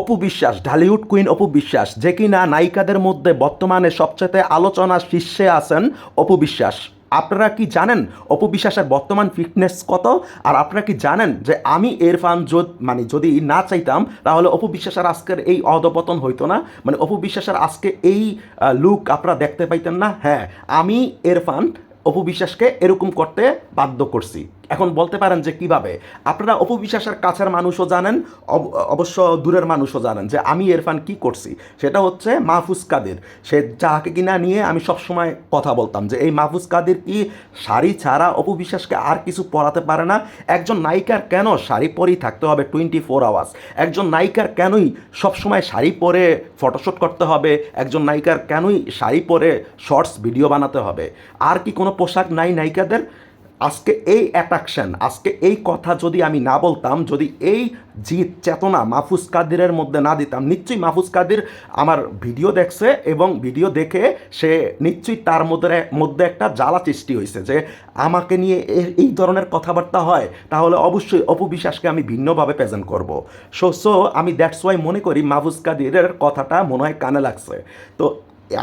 Apu Biswas, Dhallywood queen Apu বিশ্বাস, যে কিনা নায়িকাদের মধ্যে বর্তমানে সবচেয়ে আলোচনার শীর্ষে আছেন অপু বিশ্বাস। আপনারা কি জানেন অপু বিশ্বাসের বর্তমান ফিটনেস কত? আর আপনারা কি জানেন যে আমি এরফান যদি মানে যদি না চাইতাম, তাহলে অপু বিশ্বাসের আজকের এই অধপতন হইতো না? মানে অপু বিশ্বাসের আজকে এই লুক আপনারা দেখতে পাইতেন না? হ্যাঁ আমি এরফান অপু বিশ্বাসকে এরকম করতে বাধ্য করছি। এখন বলতে পারেন যে কীভাবে? আপনারা অপবিশ্বাসের কাছের মানুষও জানেন, অব- অবশ্য দূরের মানুষও জানেন যে আমি এরফান কি করছি? সেটা হচ্ছে মাহফুজ কাদের। সে যাকে কিনা নিয়ে আমি সবসময় কথা বলতাম যে এই মাহফুজ কাদের কি শাড়ি ছাড়া অপবিশ্বাসকে আর কিছু পরাতে পারে না? একজন নায়িকার কেন শাড়ি পরেই থাকতে হবে টোয়েন্টি ফোর আওয়ার্স একজন নায়িকার কেনই সবসময় শাড়ি পরে ফটোশ্যুট করতে হবে? একজন নায়িকার কেনই শাড়ি পরে শর্টস ভিডিও বানাতে হবে? আর কি কোনো পোশাক নাই নায়িকাদের? আজকে এই অ্যাট্রাকশন আজকে এই কথা যদি আমি না বলতাম, যদি এই জিত, চেতনা মাহফুজ কাদিরের মধ্যে না দিতাম, নিশ্চয়ই মাহফুজ কাদির আমার ভিডিও দেখছে এবং ভিডিও দেখে সে নিশ্চয়ই তার মধ্যে মধ্যে একটা জ্বালা সৃষ্টি হয়েছে যে আমাকে নিয়ে এই ধরনের কথাবার্তা হয়, তাহলে অবশ্যই অপবিশ্বাসকে আমি ভিন্নভাবে প্রেজেন্ট করব। সো সো আমি দ্যাটস ওয়াই মনে করি মাহফুজ কাদিরের কথাটা মনে হয় কানে লাগছে। তো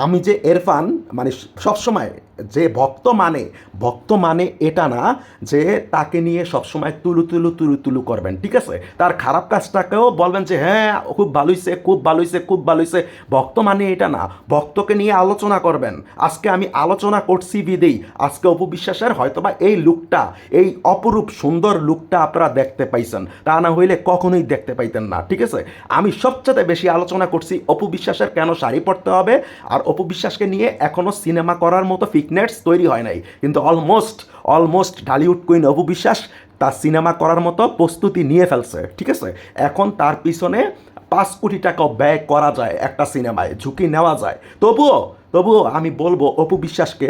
আমি যে এরফান মানে সবসময় যে ভক্ত মানে ভক্ত মানে এটা না যে তাকে নিয়ে সবসময় তুলু তুলু তুলু তুলু করবেন, ঠিক আছে? তার খারাপ কাজটাকেও বলবেন যে হ্যাঁ খুব ভালো হয়েছে খুব ভালো হয়েছে খুব ভালো হয়েছে ভক্ত মানে এটা না, ভক্তকে নিয়ে আলোচনা করবেন। আজকে আমি আলোচনা করছি বিদেই, আজকে অপবিশ্বাসের হয়তোবা এই লুকটা, এই অপরূপ সুন্দর লুকটা আপনারা দেখতে পাইছেন। তা না হইলে কখনোই দেখতে পাইতেন না, ঠিক আছে? আমি সবচেয়ে বেশি আলোচনা করছি অপবিশ্বাসের কেন শাড়ি পরতে হবে, আর অপবিশ্বাসকে নিয়ে এখনও সিনেমা করার মতো ফিটনেস তৈরি হয় নাই। কিন্তু almost almost Dhallywood queen Apu Biswas তার সিনেমা করার মতো প্রস্তুতি নিয়ে ফেলছে, ঠিক আছে? এখন তার পিছনে পাঁচ কোটি টাকা ব্যয় করা যায় একটা সিনেমায়, ঝুঁকি নেওয়া যায়। তবুও তবুও আমি বলব, অপু বিশ্বাসকে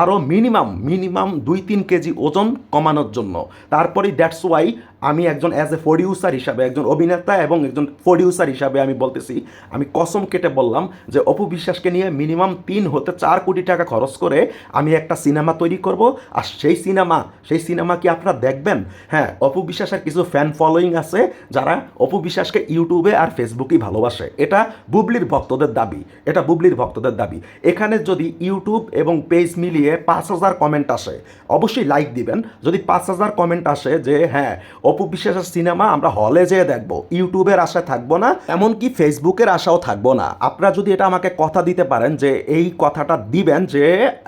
আরও মিনিমাম মিনিমাম দুই তিন কেজি ওজন কমানোর জন্য। তারপরেই দ্যাটস ওয়াই আমি একজন অ্যাজ এ প্রডিউসার হিসাবে, একজন অভিনেতা এবং একজন প্রডিউসার হিসাবে আমি বলতেছি, আমি কসম কেটে বললাম যে অপু বিশ্বাসকে নিয়ে মিনিমাম তিন হতে চার কোটি টাকা খরচ করে আমি একটা সিনেমা তৈরি করব। আর সেই সিনেমা সেই সিনেমা কি আপনারা দেখবেন? হ্যাঁ অপু বিশ্বাসের কিছু ফ্যান ফলোয়িং আছে যারা অপু বিশ্বাসকে ইউটিউবে আর ফেসবুকেই ভালোবাসে। এটা বুবলির ভক্তদের দাবি, এটা বুবলির ভক্তদের দাবি। এখানে যদি ইউটিউব এবং পেজ মিলিয়ে পাঁচ হাজার কমেন্ট আসে, অবশ্যই লাইক দিবেন। যদি পাঁচ হাজার কমেন্ট আসে যে হ্যাঁ অপু বিশ্বাসের সিনেমা আমরা হলে যেয়ে দেখব, ইউটিউবের আশায় থাকব না, এমনকি ফেসবুকের আশাও থাকব না। আপনারা যদি এটা আমাকে কথা দিতে পারেন যে, এই কথাটা দিবেন যে,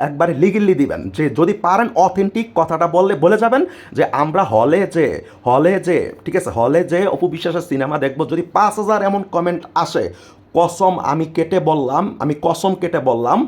একবারে লিগেলি দিবেন, যে যদি পারেন অথেন্টিক কথাটা বললে, বলে যাবেন যে, আমরা হলে যে হলে যে, ঠিক আছে হলে যে অপু বিশ্বাসের সিনেমা দেখব, যদি পাঁচ হাজার এমন কমেন্ট আসে কসম আমি কেটে বললাম আমি কসম কেটে বললাম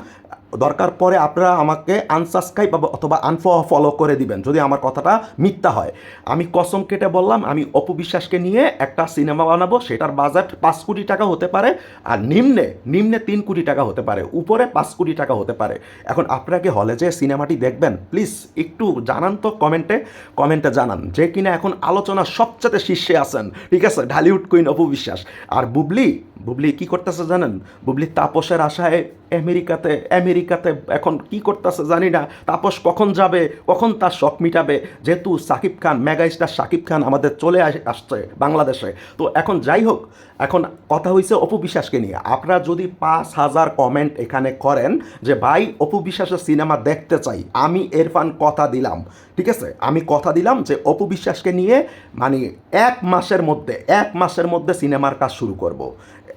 দরকার পরে আপনারা আমাকে আনসাবস্ক্রাইব অথবা আনফলো করে দিবেন, যদি আমার কথাটা মিথ্যা হয়। আমি কসম কেটে বললাম, আমি অপবিশ্বাসকে নিয়ে একটা সিনেমা বানাবো, সেটার বাজেট পাঁচ কোটি টাকা হতে পারে, আর নিম্নে নিম্নে তিন কোটি টাকা হতে পারে, উপরে পাঁচ কোটি টাকা হতে পারে। এখন আপনারা কি হলে যে সিনেমাটি দেখবেন? প্লিজ একটু জানান তো কমেন্টে কমেন্টে জানান যে কিনা এখন আলোচনা সবচেয়ে শীর্ষে আছেন। ঠিক আছে, ঢালিউড কুইন অপবিশ্বাস আর বুবলি বুবলি কি করতেছে জানেন? বুবলি তাপসের আশায় আমেরিকাতে আমেরিকাতে এখন কি করতেছে জানি না। তাপস কখন যাবে, কখন তার শখ মিটাবে? যেহেতু সাকিব খান, মেগা সাকিব খান আমাদের চলে আসছে বাংলাদেশে। তো এখন যাই হোক, এখন কথা হয়েছে অপু বিশ্বাসকে নিয়ে। আপনারা যদি পাঁচ হাজার কমেন্ট এখানে করেন যে, ভাই, অপু বিশ্বাসের সিনেমা দেখতে চাই। আমি এরফান কথা দিলাম। ঠিক আছে? আমি কথা দিলাম যে, অপু বিশ্বাসকে নিয়ে মানে এক মাসের মধ্যে, এক মাসের মধ্যে সিনেমার কাজ শুরু করব।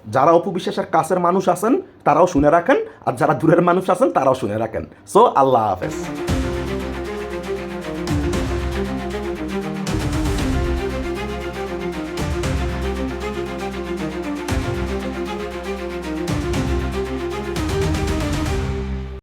যারা অপবিশ্বাসের কাছের মানুষ আছেন, তারাও শুনে রাখেন, আর যারা দূরের মানুষ আছেন, তারাও শুনে রাখেন। সো আল্লাহ হাফেজ।